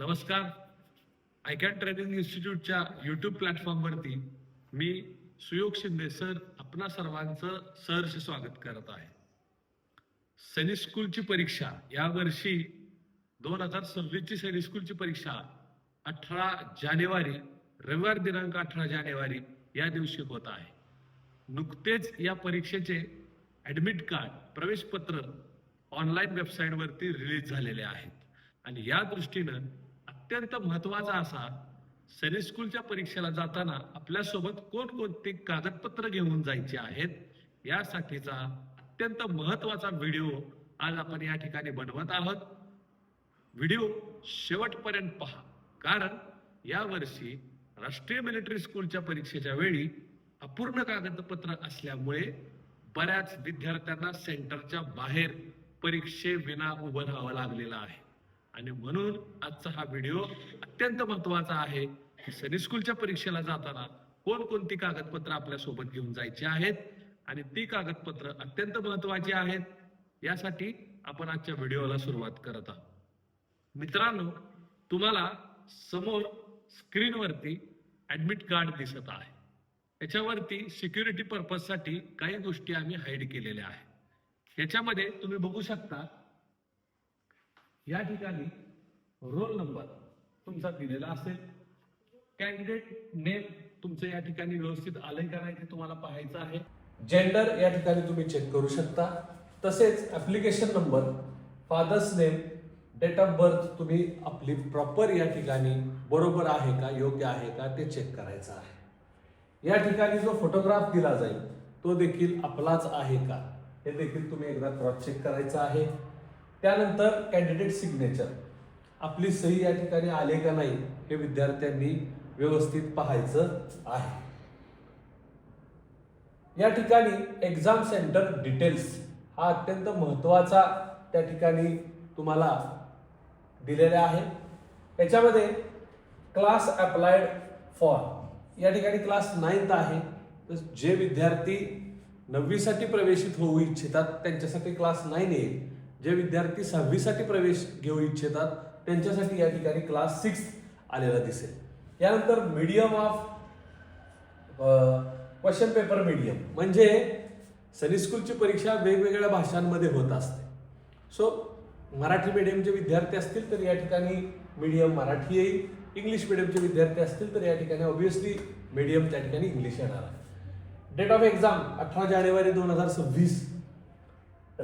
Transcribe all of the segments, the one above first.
नमस्कार. आयकॅन ट्रेनिंग इन्स्टिट्यूटच्या युट्यूब प्लॅटफॉर्मवरती मी सुयोग शिंदे सर आपणा सर्वांचं सहर्ष स्वागत करत आहे. सैनिक स्कूलची परीक्षा यावर्षी दोन हजार सव्वीसची सैनिक स्कूलची परीक्षा अठरा जानेवारी रविवार दिनांक अठरा जानेवारी या दिवशी होत आहे. नुकतेच या परीक्षेचे ऍडमिट कार्ड प्रवेशपत्र ऑनलाईन वेबसाईटवरती रिलीज झालेले आहेत. आणि या दृष्टीनं अत्यंत महत्त्वाचा असा सैनिक स्कूलच्या परीक्षेला जाताना आपल्यासोबत कोणकोणती कागदपत्र घेऊन जायची आहेत यासाठीचा अत्यंत महत्त्वाचा व्हिडिओ आज आपण या ठिकाणी बनवत आहोत. व्हिडिओ शेवटपर्यंत पहा कारण यावर्षी राष्ट्रीय मिलिटरी स्कूलच्या परीक्षेच्या वेळी अपूर्ण कागदपत्र असल्यामुळे बऱ्याच विद्यार्थ्यांना सेंटरच्या बाहेर परीक्षेविना उभं राहावं लागलेलं आहे. आणि म्हणून आजचा हा व्हिडिओ अत्यंत महत्त्वाचा आहे की सनी स्कूलच्या परीक्षेला जाताना कोणकोणती कागदपत्र आपल्यासोबत घेऊन जायची आहेत आणि ती कागदपत्र अत्यंत महत्वाची आहेत यासाठी आपण आजच्या व्हिडिओला सुरुवात करत आहोत. मित्रांनो तुम्हाला समोर स्क्रीनवरती ऍडमिट कार्ड दिसत आहे. याच्यावरती सिक्युरिटी पर्पजसाठी काही गोष्टी आम्ही हाईड केलेल्या आहेत. याच्यामध्ये तुम्ही बघू शकता या ठिकाणी रोल नंबर तुमचा दिलेला असेल. कॅन्डिडेट नेम तुमचं या ठिकाणी व्यवस्थित आलंय का नाही ते तुम्हाला पाहायचं आहे. जेंडर या ठिकाणी तुम्ही चेक करू शकता. तसेच application number father's name date of birth तुम्ही आपली प्रॉपर या ठिकाणी बरोबर आहे का योग्य आहे का ते चेक करायचं आहे. या ठिकाणी जो फोटोग्राफ दिला जाईल तो देखील आपलाच आहे का? हे देखील तुम्ही एकदा क्रॉस चेक करायचं आहे. त्यानंतर कॅन्डिडेट सिग्नेचर आपली सही या ठिकाणी आले का नाही हे विद्यार्थ्यांनी व्यवस्थित पाहायचं आहे. या ठिकाणी एक्झाम सेंटर डिटेल्स हा अत्यंत महत्त्वाचा त्या ठिकाणी तुम्हाला दिलेला आहे. याच्यामध्ये क्लास अप्लायड फॉर या ठिकाणी क्लास नाईन्थ आहे. तर जे विद्यार्थी नववीसाठी प्रवेशित होऊ इच्छितात त्यांच्यासाठी क्लास नाईन येईल. जे विद्यार्थी सहावीसाठी प्रवेश घेऊ इच्छितात त्यांच्यासाठी या ठिकाणी क्लास सिक्स आलेला दिसेल. यानंतर medium of question paper medium म्हणजे सनी स्कूलची परीक्षा वेगवेगळ्या भाषांमध्ये होत असते. सो मराठी मीडियमचे विद्यार्थी असतील तर या ठिकाणी मीडियम मराठी येईल. इंग्लिश मीडियमचे विद्यार्थी असतील तर या ठिकाणी ऑब्व्हियसली मीडियम त्या ठिकाणी इंग्लिश येणार आहे. डेट ऑफ एक्झाम अठरा जानेवारी दोन हजार सव्वीस.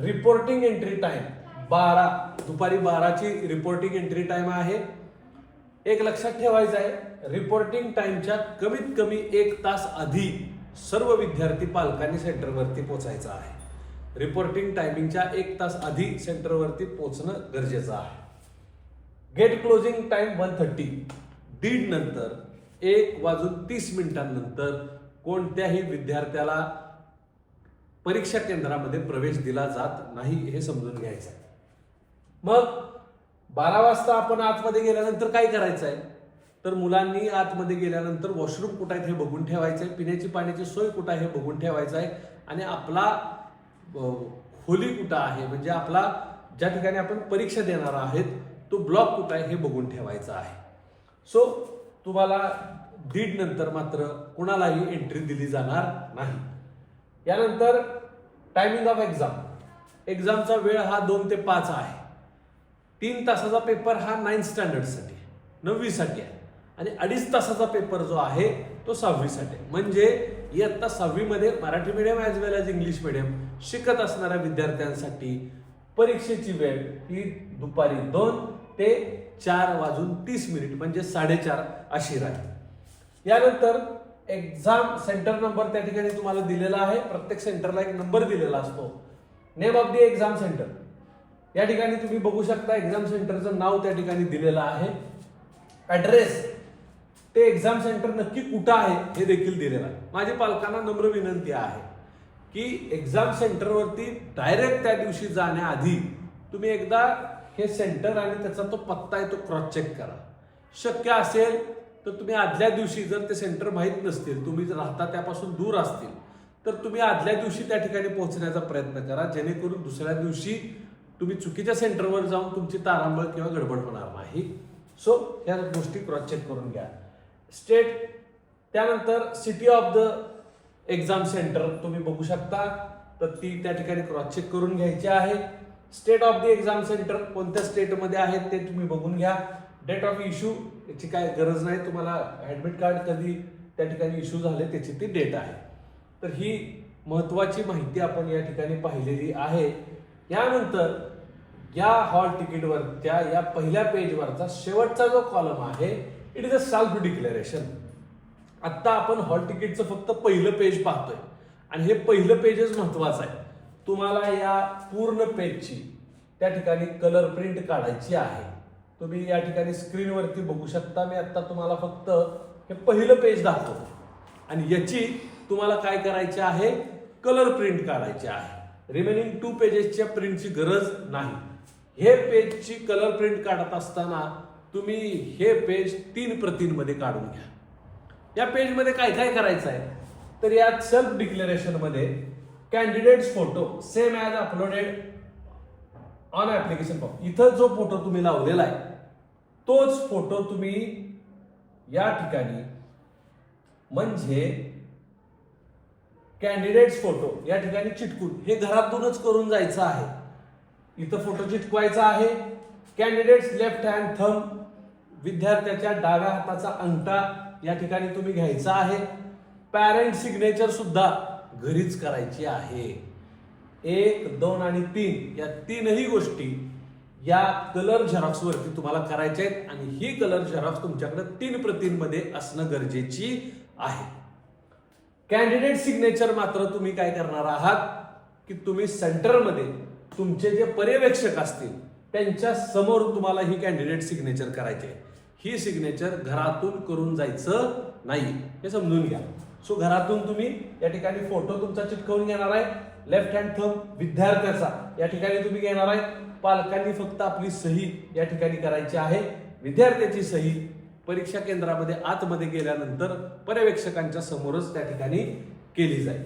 रिपोर्टिंग एंट्री टाइम बारा दुपारी बाराची रिपोर्टिंग एंट्री टाइम आहे. एक लक्षात ठेवायचं आहे रिपोर्टिंग टाइमच्या कमीत कमी एक तास आधी सर्व विद्यार्थी पालकांनी सेंटरवरती पोचायचं आहे. रिपोर्टिंग टायमिंगच्या एक तास आधी सेंटरवरती पोचणं गरजेचं आहे. Gate closing time one thirty दीड नंतर एक वाजून तीस मिनिटांनंतर कोणत्याही विद्यार्थ्याला परीक्षा केंद्रामध्ये प्रवेश दिला जात नाही हे समजून घ्यायचं आहे. मग बारा वाजता आपण आतमध्ये गेल्यानंतर काय करायचं आहे तर मुलांनी आतमध्ये गेल्यानंतर वॉशरूम कुठं आहेत हे बघून ठेवायचं आहे पिण्याची पाण्याची सोय कुठं आहे हे बघून ठेवायचं आहे आणि आपला खोली कुठं आहे म्हणजे आपला ज्या ठिकाणी आपण परीक्षा देणार आहेत तो ब्लॉक कुठं आहे हे बघून ठेवायचा आहे. सो तुम्हाला दीड नंतर मात्र कुणालाही एंट्री दिली जाणार नाही. यानंतर टायमिंग ऑफ एक्झाम एक्झामचा वेळ हा दोन ते पाच आहे. तीन तासाचा पेपर हा नाईन्थ स्टँडर्डसाठी नववीसाठी आहे. आणि अडीच तासाचा पेपर जो आहे तो सहावीसाठी आहे. म्हणजे इयत्ता सहावीमध्ये Marathi medium as well as English medium शिकत असणाऱ्या विद्यार्थ्यांसाठी परीक्षेची वेळ ही दुपारी दोन ते चार वाजून तीस मिनिट म्हणजे साडेचार अशी राहील. यानंतर एक्झाम सेंटर नंबर त्या ठिकाणी तुम्हाला दिलेला आहे. प्रत्येक सेंटरला एक नंबर दिलेला असतो. Name of the exam centre. या ठिकाणी तुम्ही बघू शकता एक्झाम सेंटरचं नाव त्या ठिकाणी दिलेलं आहे. ऍड्रेस ते एक्झाम सेंटर नक्की कुठं आहे हे देखील दिलेलं आहे. माझी पालकांना नम्र विनंती आहे की एक्झाम सेंटरवरती डायरेक्ट त्या दिवशी जाण्याआधी तुम्ही एकदा हे सेंटर आणि त्याचा तो पत्ता आहे तो क्रॉस चेक करा. शक्य असेल तर तुम्ही आदल्या दिवशी जर ते सेंटर माहीत नसतील तुम्ही जर राहता त्यापासून दूर असतील तर तुम्ही आदल्या दिवशी त्या ठिकाणी पोहोचण्याचा प्रयत्न करा जेणेकरून दुसऱ्या दिवशी तुम्ही चुकीच्या सेंटरवर जाऊन तुमची तारांबळ किंवा गडबड होणार नाही. सो ह्या गोष्टी क्रॉस चेक करून घ्या. स्टेट त्यानंतर city of the exam centre तुम्ही बघू शकता तर ती त्या ठिकाणी क्रॉस चेक करून घ्यायची आहे. State of the exam centre कोणत्या स्टेटमध्ये आहेत ते तुम्ही बघून घ्या. डेट ऑफ इश्यू याची काय गरज नाही तुम्हाला ॲडमिट कार्ड कधी त्या ठिकाणी इश्यू झाले त्याची ती डेट आहे. तर ही महत्त्वाची माहिती आपण या ठिकाणी पाहिलेली आहे. यानंतर या हॉल तिकीटवरच्या या पहिल्या पेजवरचा शेवटचा जो कॉलम आहे it is a self declaration आत्ता आपण हॉल तिकीटचं फक्त पहिलं पेज पाहतोय. आणि हे पहिलं पेजच महत्वाचं आहे. तुम्हाला या पूर्ण पेजची त्या ठिकाणी कलर प्रिंट काढायची आहे. तुम्ही या ठिकाणी स्क्रीनवरती बघू शकता. मी आत्ता तुम्हाला फक्त हे पहिलं पेज दाखवतो. आणि याची तुम्हाला काय करायची आहे? कलर प्रिंट काढायची आहे. रिमेनिंग टू पेजेसच्या प्रिंटची गरज नाही. हे पेजची कलर प्रिंट काढत असताना तुम्ही हे पेज तीन प्रतींमध्ये काढून घ्या. या पेजमध्ये काय काय करायचं आहे? तर या self डिक्लेरेशनमध्ये candidates photo same as uploaded on application form इथं जो फोटो तुम्ही लावलेला आहे तोच फोटो तुम्ही या ठिकाणी म्हणजे कॅन्डिडेट्स फोटो या ठिकाणी चिटकून हे घरातूनच करून जायचं आहे. इथं फोटो चिटकवायचा आहे. कॅन्डिडेट्स लेफ्ट हँड थंब विद्यार्थ्याच्या डाव्या हाताचा अंगठा या ठिकाणी तुम्ही घ्यायचा आहे. पॅरेंट सिग्नेचर सुद्धा घरीच करायची आहे. एक दोन आणि तीन या तीनही गोष्टी या कलर झेरॉक्सवरती तुम्हाला करायच्या आहेत आणि ही कलर झेरॉक्स तुमच्याकडे तीन प्रतींमध्ये असणं गरजेची आहे. कॅन्डिडेट सिग्नेचर मात्र तुम्ही काय करणार आहात? की तुम्ही सेंटरमध्ये तुमचे जे पर्यवेक्षक असतील त्यांच्यासमोर तुम्हाला ही कॅन्डिडेट सिग्नेचर करायची आहे. ही सिग्नेचर घरातून करून जायचं नाही. हे समजून घ्या. सो घरातून तुम्ही या ठिकाणी फोटो तुमचा चिटकवून घेणार आहे. लेफ्ट हँड थंब विद्यार्थ्याचा या ठिकाणी तुम्ही घेणार आहे. पालकांनी फक्त आपली सही या ठिकाणी करायची आहे. विद्यार्थ्याची सही परीक्षा केंद्रामध्ये आतमध्ये गेल्यानंतर पर्यवेक्षकांच्या समोरच त्या ठिकाणी केली जाईल.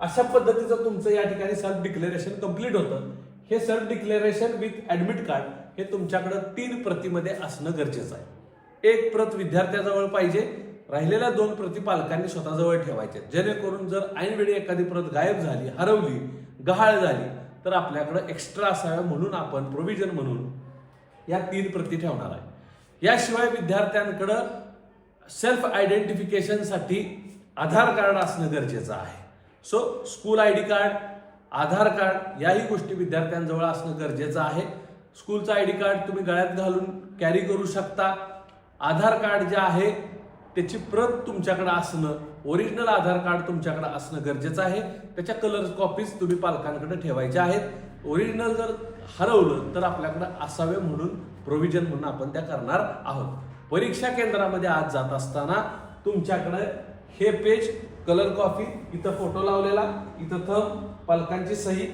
अशा पद्धतीचं तुमचं या ठिकाणी सेल्फ डिक्लेरेशन कंप्लीट होतं. हे self declaration with admit card हे तुमच्याकडं तीन प्रतीमध्ये असणं गरजेचं आहे. एक प्रत विद्यार्थ्याजवळ पाहिजे. राहिलेल्या दोन प्रती पालकांनी स्वतःजवळ ठेवायचे. जेणेकरून जर ऐनवेळी एखादी प्रत गायब झाली हरवली गहाळ झाली तर आपल्याकडं एक्स्ट्रा असाव्या म्हणून आपण प्रोव्हिजन म्हणून या तीन प्रती ठेवणार आहे. याशिवाय विद्यार्थ्यांकडं सेल्फ आयडेंटिफिकेशनसाठी आधार कार्ड असणं गरजेचं आहे. So school I D card Aadhaar card याही गोष्टी विद्यार्थ्यांजवळ असणं गरजेचं आहे. स्कूलचं आय डी कार्ड तुम्ही गळ्यात घालून कॅरी करू शकता. आधार कार्ड जे आहे त्याची प्रत तुमच्याकडे असणं ओरिजिनल आधार कार्ड तुमच्याकडे असणं गरजेचं आहे. त्याच्या कलर कॉपीज तुम्ही पालकांकडे ठेवायच्या आहेत. ओरिजिनल जर हरवलं तर आपल्याकडे असावे म्हणून प्रोव्हिजन म्हणून आपण त्या करणार आहोत. परीक्षा केंद्रामध्ये आज जात असताना तुमच्याकडे हे पेज कलर कॉपी इथं फोटो लावलेला इथं थंब पालकांची सही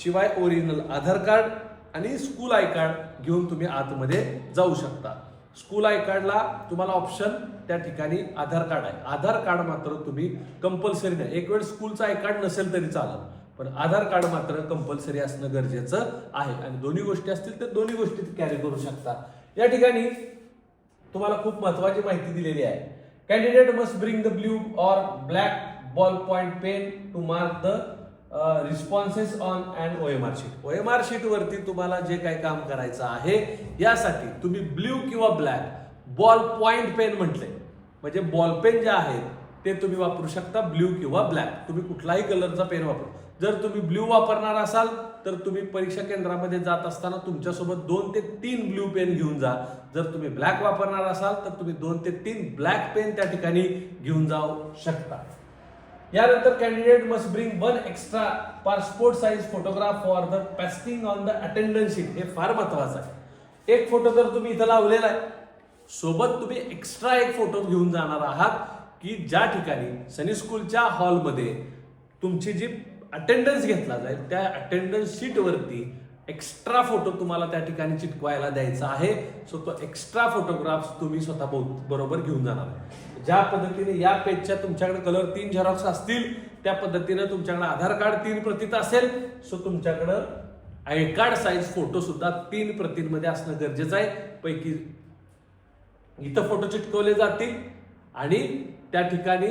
शिवाय ओरिजिनल आधार कार्ड आणि स्कूल आय कार्ड घेऊन तुम्ही आतमध्ये जाऊ शकता. स्कूल आय कार्डला तुम्हाला ऑप्शन त्या ठिकाणी आधार कार्ड आहे. आधार कार्ड मात्र तुम्ही कंपल्सरी नाही. एक वेळ स्कूलचं आय कार्ड नसेल तरी चालेल. पण आधार कार्ड मात्र कंपल्सरी असणं गरजेचं आहे. आणि दोन्ही गोष्टी असतील तर दोन्ही गोष्टी कॅरी करू शकता. या ठिकाणी तुम्हाला खूप महत्वाची माहिती दिलेली आहे. Candidate must bring the blue or black ball point pen to mark the responses on and O M R sheet O M R sheet वरती तुम्हाला जे काही काम करायचं आहे यासाठी तुम्ही ब्ल्यू किंवा ब्लॅक बॉल पॉइंट पेन म्हटले म्हणजे बॉल पेन जे आहेत ते तुम्ही वापरू शकता ब्ल्यू किंवा ब्लॅक तुम्ही कुठलाही कलरचा पेन वापरू. जर तुम्ही ब्ल्यू वापरणार असाल तर तुम्ही परीक्षा केंद्रामध्ये जात असताना तुमच्यासोबत दोन ते तीन ब्ल्यू पेन घेऊन जा. जर तुम्ही ब्लॅक वापरणार असाल तर तुम्ही दोन ते तीन ब्लॅक पेन त्या ठिकाणी घेऊन जाऊ शकता. यानंतर candidate must bring one extra passport size photograph for the pasting on the attendance sheet हे फार महत्वाचं आहे. एक फोटो जर तुम्ही इथं लावलेला आहे. सोबत तुम्ही एक्स्ट्रा एक फोटो घेऊन जाणार आहात की ज्या ठिकाणी सनी स्कूलच्या हॉलमध्ये तुमची जी अटेंडन्स घेतला जाईल त्या अटेंडन्स शीटवरती एक्स्ट्रा फोटो तुम्हाला त्या ठिकाणी चिटकवायला द्यायचा आहे. सो तो एक्स्ट्रा फोटोग्राफ्स तुम्ही स्वतः बरोबर घेऊन जाणार आहे. ज्या पद्धतीने या पेजच्या तुमच्याकडे कलर तीन झेरॉक्स असतील त्या पद्धतीने तुमच्याकडे आधार कार्ड तीन प्रतीत असेल. सो तुमच्याकडं आय कार्ड साईज फोटो सुद्धा तीन प्रतींमध्ये असणं गरजेचं आहे. पैकी इथं फोटो चिटकवले जातील आणि त्या ठिकाणी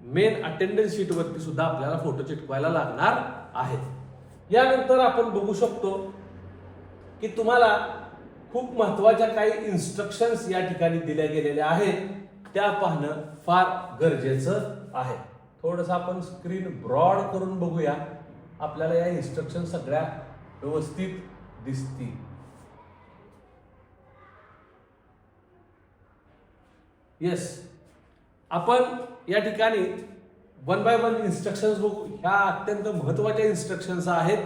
मेन अटेंडन्स शीटवरती सुद्धा आपल्याला फोटो चिटकवायला लागणार आहेत. यानंतर आपण बघू शकतो की तुम्हाला खूप महत्त्वाच्या काही इन्स्ट्रक्शन्स या ठिकाणी दिल्या गेलेल्या आहेत. त्या पाहणं फार गरजेचं आहे. थोडस आपण स्क्रीन ब्रॉड करून बघूया. आपल्याला या इन्स्ट्रक्शन सगळ्या व्यवस्थित दिसतील. येस आपण या ठिकाणी वन बाय वन इन्स्ट्रक्शन्स बघू ह्या अत्यंत महत्त्वाच्या इन्स्ट्रक्शन्स आहेत.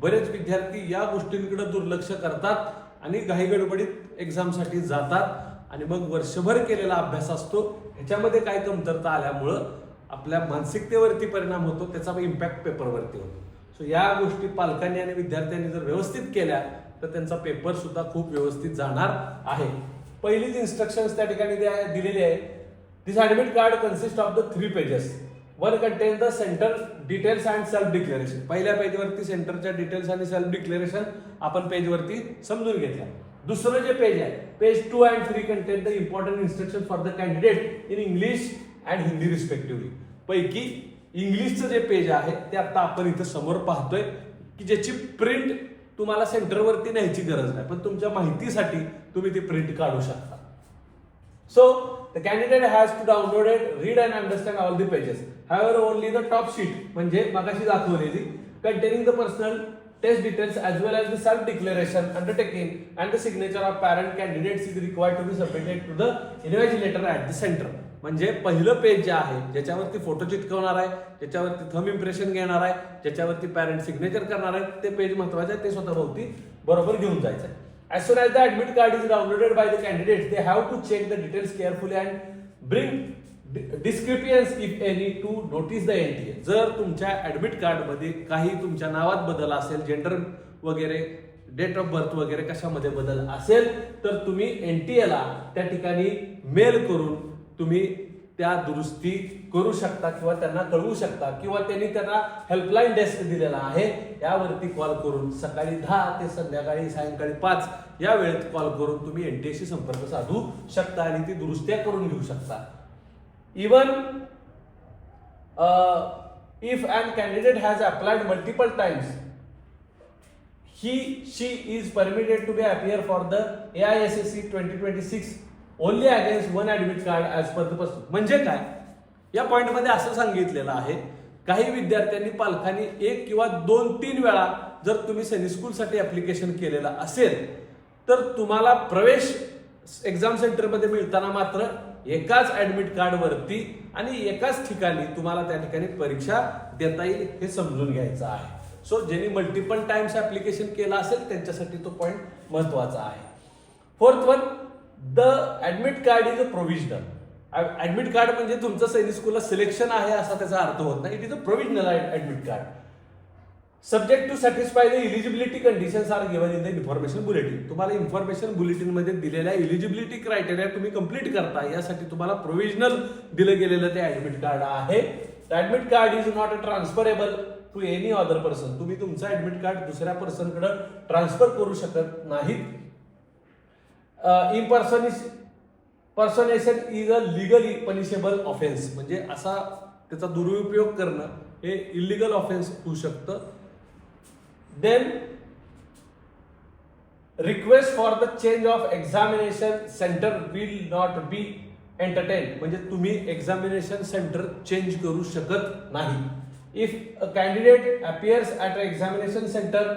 बरेच विद्यार्थी या गोष्टींकडे दुर्लक्ष करतात आणि घाई गडबडीत एक्झामसाठी जातात. आणि मग वर्षभर केलेला अभ्यास असतो. ह्याच्यामध्ये काय कमतरता आल्यामुळं आपल्या मानसिकतेवरती परिणाम होतो. त्याचा इम्पॅक्ट पेपरवरती होतो. सो या गोष्टी पालकांनी आणि विद्यार्थ्यांनी जर व्यवस्थित केल्या तर त्यांचा पेपर सुद्धा खूप व्यवस्थित जाणार आहे. पहिलीच इन्स्ट्रक्शन्स त्या ठिकाणी द्या- दिलेली आहे this admit card consist of the three pages one contain the centre details and self declaration पहिल्या पेजवरती सेंटरच्या डिटेल्स आणि सेल्फ डिक्लेरेशन आपण पेजवरती समजून घेतल्या. दुसरं जे पेज आहे page two and three contain the important instruction for the candidate in English and Hindi respectively पैकी इंग्लिशचं जे पेज आहे ते आता आपण इथं समोर पाहतोय की ज्याची प्रिंट तुम्हाला सेंटरवरती न्यायची गरज नाही पण तुमच्या माहितीसाठी तुम्ही ती प्रिंट काढू शकता. So the candidate has to download and read and understand all the pages however only the top sheet म्हणजे मगाशी दाखवली containing the personal test details as well as the self declaration undertaking and the signature of parent candidates is required to be submitted to the invigilator at the center. म्हणजे पहिलं page जे आहे ज्याच्यावरती photo चिटकवणार आहे ज्याच्यावरती thumb impression घेणार आहे ज्याच्यावरती पॅरेंट सिग्नेचर करणार आहे ते पेज महत्वाचं आहे ते स्वतःभोवती बरोबर घेऊन जायचं आहे. As soon as the admit card is downloaded by the candidate they have to check the details carefully and bring discrepancies if any to notice the N T A जर तुमच्या ऍडमिट कार्डमध्ये काही तुमच्या नावात बदल असेल जेंडर वगैरे date of birth वगैरे कशामध्ये बदल असेल तर तुम्ही एन टी एला त्या ठिकाणी मेल करून तुम्ही त्या दुरुस्ती करू शकता किंवा त्यांना कळवू शकता किंवा त्यांनी त्यांना हेल्पलाईन डेस्क दिलेला आहे यावरती कॉल करून सकाळी दहा ते संध्याकाळी सायंकाळी पाच या वेळेत कॉल करून तुम्ही एन टी एशी संपर्क साधू शकता आणि ती दुरुस्त्या करून घेऊ शकता. Even if and candidate has applied multiple times he she is permitted to be appear for the AISSC 2026 only against one admit card as per the person. म्हणजे काय? या पॉईंटमध्ये असं सांगितलेलं आहे काही विद्यार्थ्यांनी पालकांनी एक किंवा दोन तीन वेळा जर तुम्ही सैनिक स्कूलसाठी ऍप्लिकेशन केलेलं असेल तर तुम्हाला प्रवेश एक्झाम सेंटरमध्ये मिळताना मात्र एकाच ऍडमिट कार्ड वरती आणि एकाच ठिकाणी तुम्हाला त्या ठिकाणी परीक्षा देता येईल हे समजून घ्यायचं आहे. सो ज्यांनी मल्टिपल टाइम्स ऍप्लिकेशन केलं असेल त्यांच्यासाठी तो पॉईंट महत्त्वाचा आहे. Fourth one the admit card is a provisional admit card म्हणजे तुमचं सैनिक स्कूलला सिलेक्शन आहे असा त्याचा अर्थ होत नाही. It is a provisional admit card subject to satisfy the eligibility conditions are given in the information bulletin तुम्हाला इन्फॉर्मेशन बुलेटिनमध्ये दिलेल्या इलिजिबिलिटी क्रायटेरिया तुम्ही कंप्लीट करता. यासाठी तुम्हाला प्रोव्हिजनल दिलं गेलेलं ते ऍडमिट कार्ड आहे. Admit card is not a transferable to any other person तुम्ही तुमचं ऍडमिट कार्ड दुसऱ्या पर्सनकडे ट्रान्सफर करू शकत नाहीत. In person personation is a legally punishable offence म्हणजे असा त्याचा दुरुपयोग करणं हे इलिगल ऑफेन्स होऊ शकतं. Then request for the change of examination centre will not be entertain म्हणजे तुम्ही एक्झामिनेशन सेंटर चेंज करू शकत नाही. If a candidate appears at a examination centre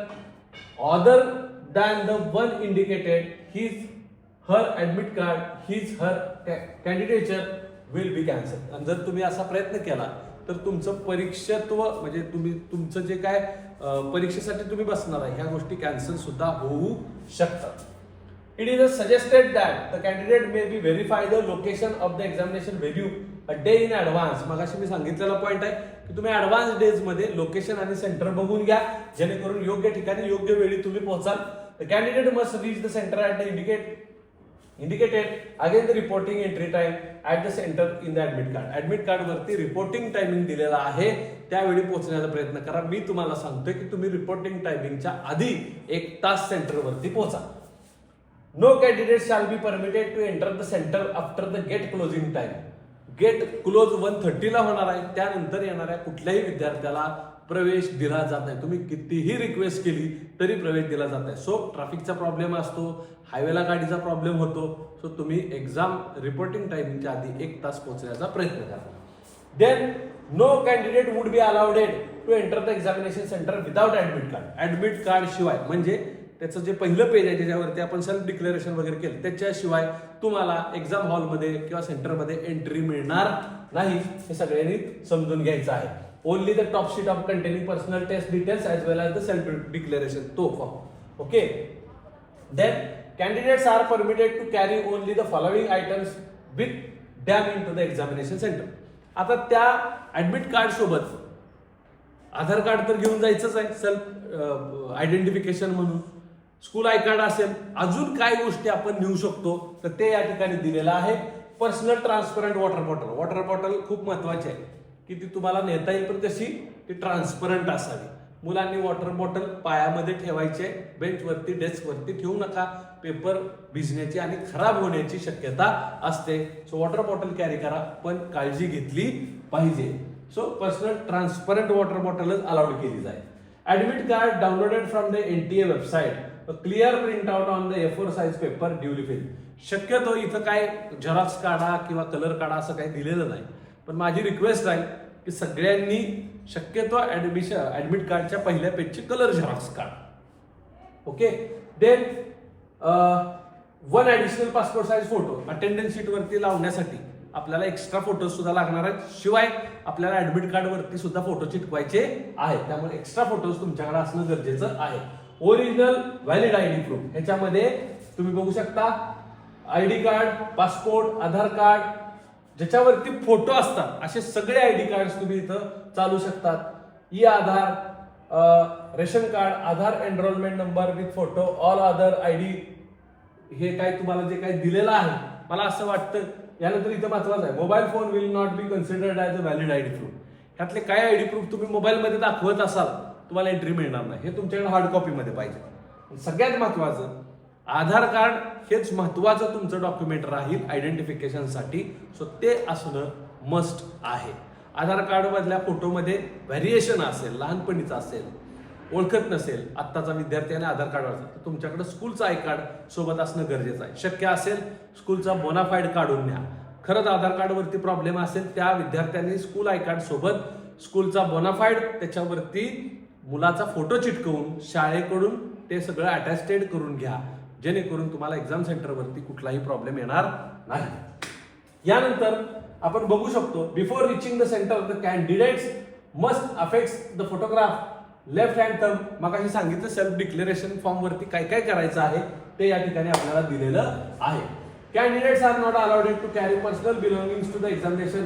other than the one indicated his her admit card his her candidature will be cancel आणि जर तुम्ही असा प्रयत्न केला तर तुमचं परीक्षत्व म्हणजे तुम्ही तुमचं जे काय परीक्षेसाठी तुम्ही बसणार आहे. ह्या गोष्टी कॅन्सल सुद्धा होऊ शकतात. It is a suggested that the candidate may be verify the location of the examination venue a day in advance मगाशी मी सांगितलेला पॉईंट आहे की तुम्ही ऍडव्हान्स डेजमध्ये लोकेशन आणि सेंटर बघून घ्या. जेणेकरून योग्य ठिकाणी योग्य वेळी तुम्ही पोहोचाल. The candidate must reach the centre at the indicate indicated again the reporting entry time at the centre in the admit card admit card वरती रिपोर्टिंग टायमिंग दिलेला आहे. त्यावेळी पोहोचण्याचा प्रयत्न करा. मी तुम्हाला सांगतोय की तुम्ही रिपोर्टिंग टायमिंगच्या आधी एक तास सेंटरवरती पोहोचा. No candidate shall be permitted to enter the centre after the gate closing time gate close one थर्टीला होणार आहे. त्यानंतर येणाऱ्या कुठल्याही विद्यार्थ्याला प्रवेश दिला जात नाही. तुम्ही कितीही रिक्वेस्ट केली तरी प्रवेश दिला जात नाही. सो ट्रॅफिकचा प्रॉब्लेम असतो हायवेला गाडीचा प्रॉब्लेम होतो. सो तुम्ही एक्झाम रिपोर्टिंग टायमिंगच्या आधी एक तास पोहोचण्याचा प्रयत्न करा. Then no candidate would be allowed to enter the examination centre without admit card admit card शिवाय. म्हणजे त्याचं जे पहिलं पेज आहे ज्याच्यावरती आपण सेल्फ डिक्लेरेशन वगैरे केलं त्याच्याशिवाय तुम्हाला एक्झाम हॉलमध्ये किंवा सेंटरमध्ये एंट्री मिळणार नाही. हे सगळ्यांनी समजून घ्यायचं आहे. Only the top sheet of containing personal test details as well as the self declaration तो form okay then candidates are permitted to carry only the following items with them in to the examination centre आता त्या admit card सोबत Aadhaar card तर घेऊन जायचंच आहे self identification म्हणून. School I card असेल अजून काय गोष्टी आपण नेऊ शकतो तर ते या ठिकाणी दिलेलं आहे. Personal transparent water bottle water bottle खूप महत्वाची आहे की ती तुम्हाला नेता येईल पण कशी? ती ट्रान्सपरंट असावी. मुलांनी वॉटर बॉटल पायामध्ये ठेवायचे बेंचवरती डेस्कवरती ठेवू नका. पेपर भिजण्याची आणि खराब होण्याची शक्यता असते. सो वॉटर बॉटल कॅरी करा पण काळजी घेतली पाहिजे. सो पर्सनल ट्रान्सपरंट वॉटर बॉटलच अलाउड केली जाईल. Admit card downloaded from the N T A website clear print out on the A four size paper duly fill शक्यतो इथं काय झेरॉक्स काढा किंवा कलर काढा असं काही दिलेलं नाही. पण माझी रिक्वेस्ट आहे की सगळ्यांनी शक्यतो ऍडमिशन ऍडमिट कार्डच्या पहिल्या पेजची कलर झेरॉक्स काढा. Okay then one additional passport size photo attendance शीटवरती लावण्यासाठी आपल्याला एक्स्ट्रा फोटो सुद्धा लागणार आहेत. शिवाय आपल्याला ऍडमिट कार्ड वरती सुद्धा फोटो चिटकवायचे आहेत. त्यामुळे एक्स्ट्रा फोटोज तुमच्याकडे असणं गरजेचं आहे. Original valid I D proof ह्याच्यामध्ये तुम्ही बघू शकता I D card passport Aadhaar card ज्याच्यावरती फोटो असतात असे सगळे आय डी कार्ड तुम्ही इथं चालू शकतात. E Aadhaar ration card Aadhaar enrolment number with photo all other ID हे काय तुम्हाला जे काही दिलेलं आहे मला असं वाटतं यानंतर इथं महत्वाचं आहे. Mobile phone will not be considered as a valid ID proof ह्यातले काय आयडी प्रूफ तुम्ही मोबाईलमध्ये दाखवत असाल तुम्हाला एंट्री मिळणार नाही. हे तुमच्याकडे हार्ड कॉपीमध्ये पाहिजे. सगळ्यात महत्वाचं आधार कार्ड हेच महत्वाचं तुमचं डॉक्युमेंट राहील आयडेंटिफिकेशनसाठी सो ते असणं मस्ट आहे. आधार कार्डमधल्या फोटोमध्ये व्हॅरिएशन असेल लहानपणीचं असेल ओळखत नसेल आत्ताचा विद्यार्थी आणि आधार कार्ड तर तुमच्याकडे स्कूलचं आय कार्ड सोबत असणं गरजेचं आहे. शक्य असेल स्कूलचा बोनाफाईड काढून न्या. खरंच आधार कार्डवरती प्रॉब्लेम असेल त्या विद्यार्थ्यांनी स्कूल आय कार्ड सोबत स्कूलचा बोनाफाईड त्याच्यावरती मुलाचा फोटो चिटकवून शाळेकडून ते सगळं अटॅस्टेड करून घ्या. जेणेकरून तुम्हाला एक्झाम सेंटरवरती कुठलाही प्रॉब्लेम येणार नाही. यानंतर आपण बघू शकतो before reaching the centre the candidates must affect the photograph left hand term मग सांगितलं सेल्फ डिक्लेरेशन फॉर्म वरती काय काय करायचं आहे ते या ठिकाणी आपल्याला दिलेलं आहे. Candidates are not allowed to carry personal belonging to the examination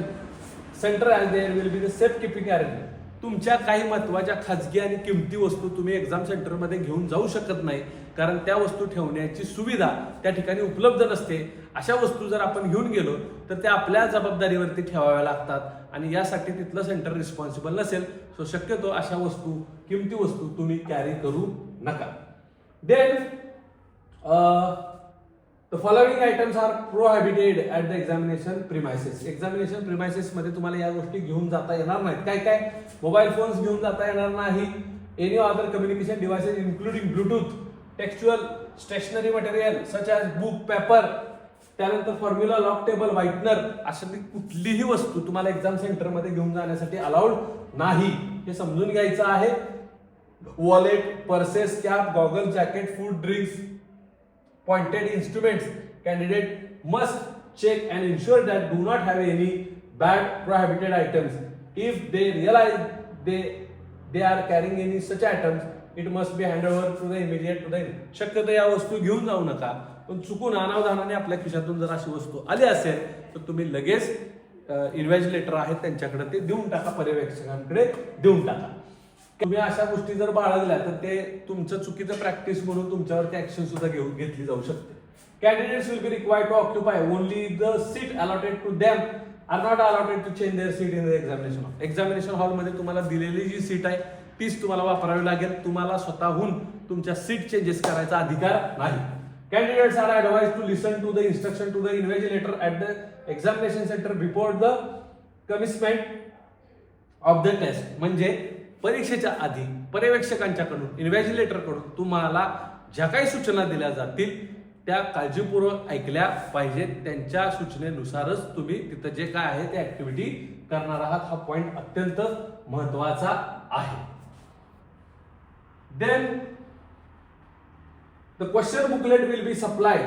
centre as there will be the safe keeping arrangement तुमच्या काही महत्त्वाच्या खाजगी आणि किमती वस्तू तुम्ही एक्झाम सेंटरमध्ये घेऊन जाऊ शकत नाही. कारण त्या वस्तू ठेवण्याची सुविधा त्या ठिकाणी उपलब्ध नसते. अशा वस्तू जर आपण घेऊन गेलो तर त्या आपल्या जबाबदारीवरती ठेवाव्या लागतात. आणि यासाठी तिथलं सेंटर रिस्पॉन्सिबल नसेल सो शक्यतो अशा वस्तू किमती वस्तू तुम्ही कॅरी करू नका. Then the following items are prohibited at the examination premises examination premises मध्ये तुम्हाला या गोष्टी घेऊन जाता येणार नाहीत. काय काय? मोबाईल फोन्स घेऊन जाता येणार नाही. Any other communication devices including bluetooth textual stationery material such as book paper त्यानंतर फॉर्म्युला लॉक टेबल व्हाईटनर अशा कुठलीही वस्तू तुम्हाला एक्झाम सेंटरमध्ये घेऊन जाण्यासाठी अलाउड नाही. हे समजून घ्यायचं आहे. Wallet purses cap goggle jacket food drinks pointed instruments candidate must check and ensure that do not have any bad prohibited items if they realize they they are carrying any such items it must be hand over to the immediate to the शक्यतो या वस्तू घेऊन जाऊ नका पण चुकून अनावधानाने आपल्या खिशातून जर अशी वस्तू आली असेल तर तुम्ही लगेच इन्व्हेजिलेटर आहेत त्यांच्याकडे ते देऊन टाका पर्यवेक्षकांकडे देऊन टाका तुम्ही अशा गोष्टी जर बाळगल्या तर ते तुमचं चुकीचं प्रॅक्टिस म्हणून तुमच्यावरती ऍक्शन सुद्धा घेऊन घेतली जाऊ शकते. Candidates will be required to occupy only the seat allotted to them are not allotted to change their seat in the examination hall examination हॉलमध्ये तुम्हाला दिलेली जी सीट आहे तीच तुम्हाला वापरावी लागेल. तुम्हाला स्वतःहून तुमच्या सीट चेंजेस करायचा अधिकार नाही. Candidates are advised to listen to the instruction to the invigilator at the examination center before the commencement of the test म्हणजे परीक्षेच्या आधी पर्यवेक्षकांच्याकडून इन्व्हॅजिलेटरकडून तुम्हाला ज्या काही सूचना दिल्या जातील त्या काळजीपूर्वक ऐकल्या पाहिजेत. त्यांच्या सूचनेनुसारच तुम्ही तिथं जे काय आहे ते ऍक्टिव्हिटी करणार आहात. हा पॉइंट अत्यंत महत्त्वाचा आहे. Then the question booklet will be supply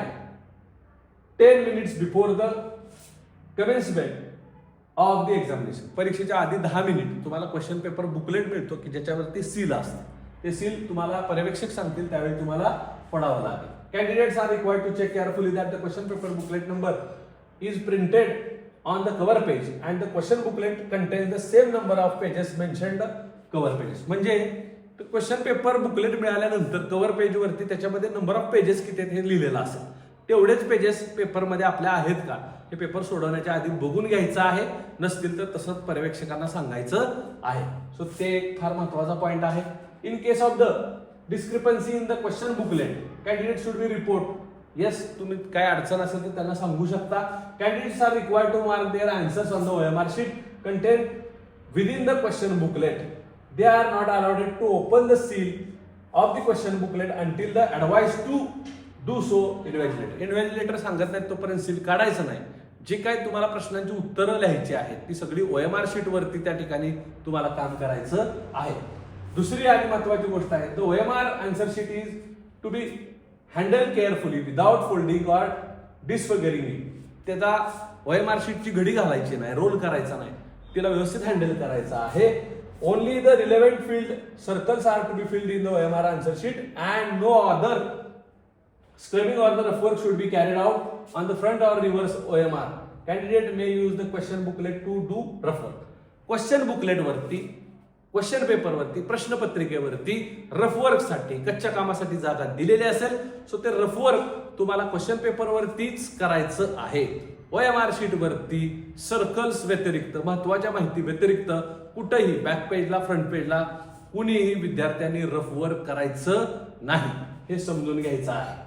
ten minutes before the commencement of the examination परीक्षेच्या आधी दहा मिनिट तुम्हाला क्वेश्चन पेपर बुकलेट मिळतो की ज्याच्यावरती सील असतं. ते सील तुम्हाला पर्यवेक्षक सांगतील त्यावेळी तुम्हाला पडावं लागेल. Candidates are required to check carefully that the question paper booklet number is printed on the cover page and the question booklet contain the same number of pages mentioned cover pages म्हणजे question paper booklet मिळाल्यानंतर cover पेजवरती त्याच्यामध्ये number of pages किती आहेत हे लिहिलेलं असेल. तेवढेच पेजेस पेपरमध्ये आपल्या आहेत का? हे पेपर सोडवण्याच्या आधी बघून घ्यायचं आहे. नसतील तर तसंच पर्यवेक्षकांना सांगायचं आहे. सो ते एक फार महत्त्वाचा पॉईंट आहे. In case of the discrepancy in the question booklet candidate should be report yes तुम्ही काय अडचण असेल तर त्यांना सांगू शकता. Candidates are required to mark their answers on the R sheet contain within the question booklet they are not allowed to open the seal of the question booklet until the advice to do so invigilator. Invigilator सांगत नाही तोपर्यंत seal काढायचं नाही. जे काही तुम्हाला प्रश्नांची उत्तरं लिहायची आहेत ती सगळी ओ एम आर शीटवरती त्या ठिकाणी तुम्हाला काम करायचं आहे. दुसरी आणि महत्वाची गोष्ट आहे the OMR answer sheet is to be handle carefully without folding or disfiguring त्याचा व एम आर शीटची घडी घालायची नाही रोल करायचा नाही. तिला व्यवस्थित हँडल करायचा आहे. Only the relevant field circles are to be filled in the OMR answer sheet and no other Scrubbing or the rough work should be carried out on the front or reverse OMR. Candidate may use the question booklet to do rough work. Question booklet वरती question paper वरती प्रश्नपत्रिकेवरती rough वर्कसाठी कच्च्या कामासाठी जागा दिलेली असेल so ते rough work तुम्हाला क्वेश्चन पेपर वरतीच करायचं आहे ओएमआर शीट वरती सर्कल्स व्यतिरिक्त महत्त्वाच्या माहिती व्यतिरिक्त कुठेही बॅक पेजला फ्रंट पेजला कुणीही विद्यार्थ्यांनी रफ वर्क करायचं नाही हे समजून घ्यायचं आहे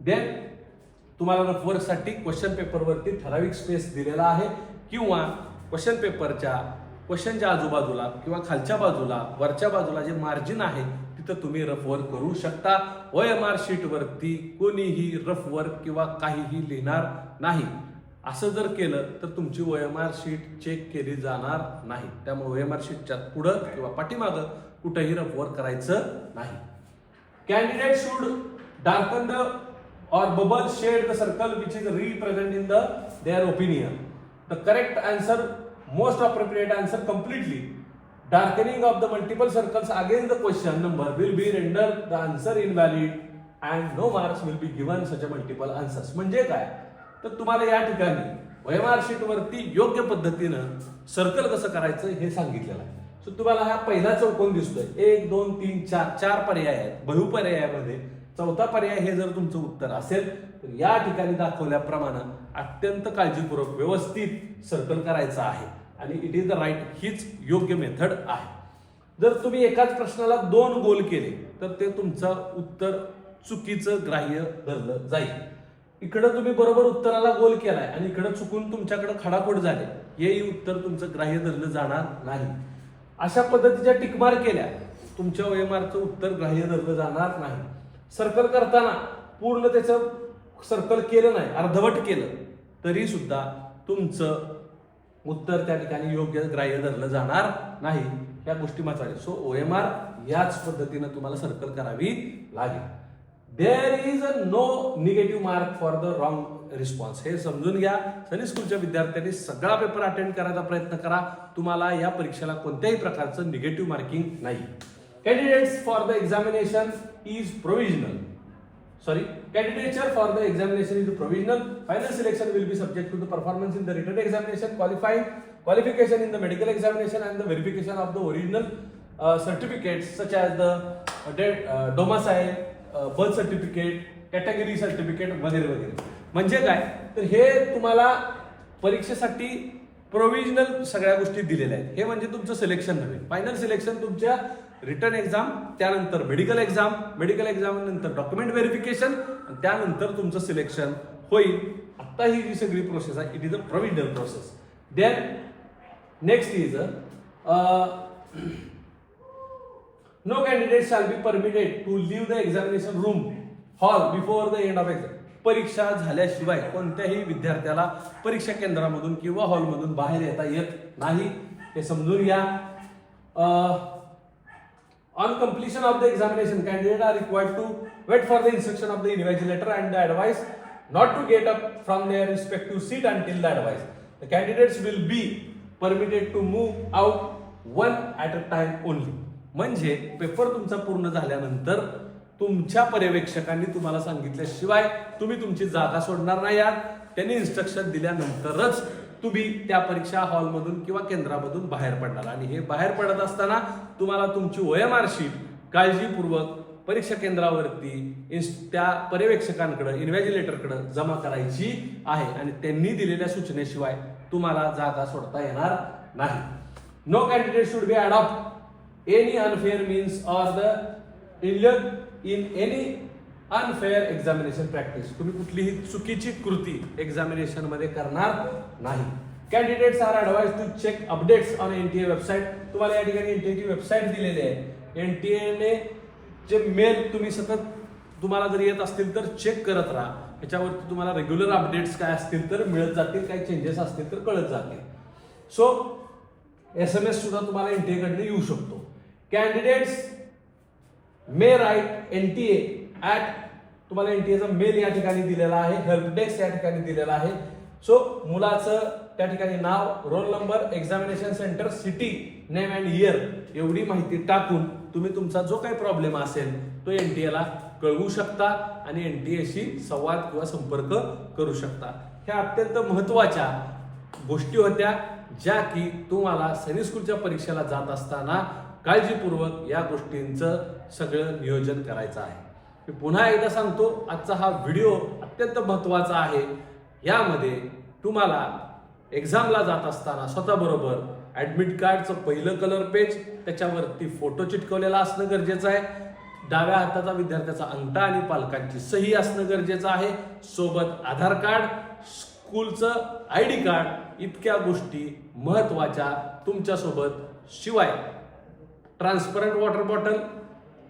देन तुम्हाला साठी क्वेश्चन पेपरवरती ठराविक स्पेस दिलेला आहे. किंवा क्वेश्चन पेपरच्या क्वेश्चनच्या आजूबाजूला किंवा खालच्या बाजूला वरच्या बाजूला जे मार्जिन आहे तिथं तुम्ही रफवर करू शकता. ओ एम आर शीटवरती कोणीही रफवर किंवा काहीही लिहिणार नाही. असं जर केलं तर तुमची O M R sheet check केली जाणार नाही. त्यामुळे ओ एम आर शीटच्या पुढं किंवा पाठीमागं कुठंही रफवर करायचं नाही. Candidate should darken the or bubble shade the circle which is represent in the their opinion the correct answer most appropriate answer completely darkening of the multiple circles against the question number will be render the answer invalid and no marks will be given such a multiple answers म्हणजे काय तर तुम्हाला या ठिकाणी OMR sheet वरती योग्य पद्धतीनं circle कसं करायचं हे सांगितलेलं आहे सो तुम्हाला हा पहिला चौकोन दिसतोय एक दोन तीन चार चार पर्याय आहेत बहुपर्यायामध्ये चौथा पर्याय हे जर तुमचं उत्तर असेल तर या ठिकाणी दाखवल्याप्रमाणे अत्यंत काळजीपूर्वक व्यवस्थित सर्कल करायचं आहे. आणि इट इज द राईट हीच योग्य मेथड आहे. जर तुम्ही एकाच प्रश्नाला दोन गोल केले तर ते तुमचं उत्तर चुकीचं ग्राह्य धरलं जाईल. इकडं तुम्ही बरोबर उत्तराला गोल केलाय आणि इकडं चुकून तुमच्याकडे खडाखोड झाले हेही उत्तर तुमचं ग्राह्य धरलं जाणार नाही. अशा पद्धतीच्या टिकमार केल्या तुमच्या वयमारचं उत्तर ग्राह्य धरलं जाणार नाही. सर्कल करताना पूर्ण त्याचं सर्कल केलं नाही अर्धवट केलं तरी सुद्धा तुमचं उत्तर त्या ठिकाणी योग्य ग्राह्य धरलं जाणार नाही. या गोष्टी महत्त्वाच्या सो ओ एम आर याच पद्धतीनं तुम्हाला सर्कल करावी लागेल. There is a no negative mark for the wrong response हे समजून घ्या. सनी स्कूलच्या विद्यार्थ्यांनी सगळा पेपर अटेंड करायचा प्रयत्न करा. तुम्हाला या परीक्षेला कोणत्याही प्रकारचं निगेटिव्ह मार्किंग नाही. Candidates for the examination is provisional. sorry candidature for the examination is provisional final selection will be subject to the performance in the written examination qualifying qualification in the medical examination and the verification of the original uh, certificates such as the uh, uh, domicile uh, birth certificate category certificate वगैरे वगैरे म्हणजे काय तर हे तुम्हाला परीक्षेसाठी provisional सगळ्या गोष्टी दिलेल्या आहेत हे म्हणजे तुमचं सिलेक्शन नव्हे फायनल सिलेक्शन तुमच्या रिटर्न एक्झाम त्यानंतर मेडिकल एक्झाम मेडिकल एक्झाम नंतर डॉक्युमेंट व्हेरिफिकेशन आणि त्यानंतर तुमचं सिलेक्शन होईल. आत्ता ही जी सगळी प्रोसेस आहे it is a provisional process then next is no candidate shall be permitted to leave the examination room hall before the end of exam परीक्षा झाल्याशिवाय कोणत्याही विद्यार्थ्याला परीक्षा केंद्रामधून किंवा हॉलमधून बाहेर येता येत नाही. हे समजून घ्या. On completion of the examination, candidate are required to wait for the instruction of the invigilator and the advice not to get up from their respective seat until the advice. The candidates will be permitted to move out one at a time only. म्हणजे paper तुमचा पूर्ण झाल्यानंतर तुमच्या पर्यवेक्षकांनी तुम्हाला सांगितल्याशिवाय तुम्ही तुमची जागा सोडणार नाही आहात त्यांनी इन्स्ट्रक्शन दिल्यानंतरच तुम्ही त्या परीक्षा हॉलमधून किंवा केंद्रामधून बाहेर पडणार. आणि हे बाहेर पडत असताना तुम्हाला तुमची ओएमआर काळजीपूर्वक परीक्षा केंद्रावरती त्या पर्यवेक्षकांकडे इन्व्हॅजिलेटरकडे जमा करायची आहे. आणि त्यांनी दिलेल्या सूचनेशिवाय तुम्हाला जागा सोडता येणार नाही. No candidate should be adopt any unfair means or the in any unfair examination practice तुम्ही कुठलीही चुकीची कृती एक्झामिनेशनमध्ये करणार नाही. Candidates are advise to check updates on NTA website तुम्हाला या ठिकाणी एन टी एची वेबसाईट दिलेली आहे. एन टी एने जे मेल तुम्ही सतत तुम्हाला जर येत असतील तर चेक करत राहा. याच्यावरती तुम्हाला रेग्युलर अपडेट्स काय असतील तर मिळत जातील काही चेंजेस असतील तर कळत जातील. सो एस एम एस सुद्धा तुम्हाला एनटीए कडनं येऊ शकतो. Candidates may write N T at तुम्हाला एनटीएचा मेल या ठिकाणी दिलेला आहे हेल्प डेस्क या ठिकाणी दिलेला आहे. सो मुलाचं त्या ठिकाणी नाव roll number examination centre city name and year एवढी माहिती टाकून तुम्ही तुमचा जो काही प्रॉब्लेम असेल तो एन टी एला कळवू शकता आणि एन टी एशी संवाद किंवा संपर्क करू शकता. ह्या अत्यंत महत्त्वाच्या गोष्टी होत्या ज्या की तुम्हाला सनी स्कूलच्या परीक्षेला जात असताना काळजीपूर्वक या गोष्टींचं सगळं नियोजन करायचं आहे. मी पुन्हा एकदा सांगतो आजचा हा व्हिडिओ अत्यंत महत्त्वाचा आहे. यामध्ये तुम्हाला एक्झामला जात असताना स्वतःबरोबर ॲडमिट कार्डचं पहिलं कलर पेज त्याच्यावरती फोटो चिटकवलेला असणं गरजेचं आहे. डाव्या हाताचा विद्यार्थ्याचा अंगठा आणि पालकांची सही असणं गरजेचं आहे. सोबत आधार कार्ड स्कूलचं आय डी कार्ड इतक्या गोष्टी महत्त्वाच्या तुमच्यासोबत शिवाय. ट्रान्सपरंट वॉटर बॉटल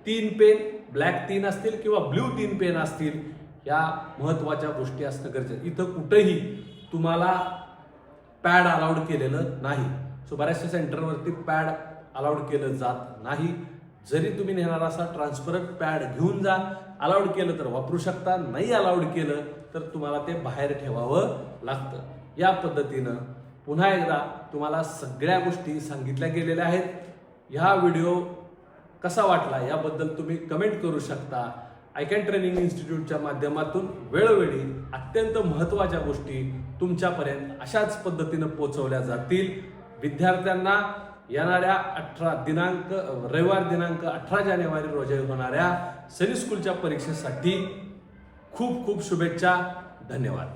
तीन पेन ब्लॅक तीन असतील किंवा ब्ल्यू तीन पेन असतील या महत्त्वाच्या गोष्टी असणं गरजेचं इथं कुठंही तुम्हाला पॅड अलाउड केलेलं नाही. सो बऱ्याचशा सेंटरवरती पॅड अलाउड केलं जात नाही. जरी तुम्ही नेणार असा ट्रान्सपरंट पॅड घेऊन जा. अलाउड केलं तर वापरू शकता नाही अलाउड केलं तर तुम्हाला ते बाहेर ठेवावं लागतं. या पद्धतीनं पुन्हा एकदा तुम्हाला सगळ्या गोष्टी सांगितल्या गेलेल्या आहेत. ह्या व्हिडिओ कसा वाटला याबद्दल तुम्ही कमेंट करू शकता. आय कॅन ट्रेनिंग इन्स्टिट्यूटच्या माध्यमातून वेळोवेळी अत्यंत महत्त्वाच्या गोष्टी तुमच्यापर्यंत अशाच पद्धतीनं पोचवल्या जातील. विद्यार्थ्यांना येणाऱ्या अठरा दिनांक रविवार दिनांक अठरा जानेवारी रोजी होणाऱ्या सैनिक स्कूलच्या परीक्षेसाठी खूप खूप शुभेच्छा. धन्यवाद.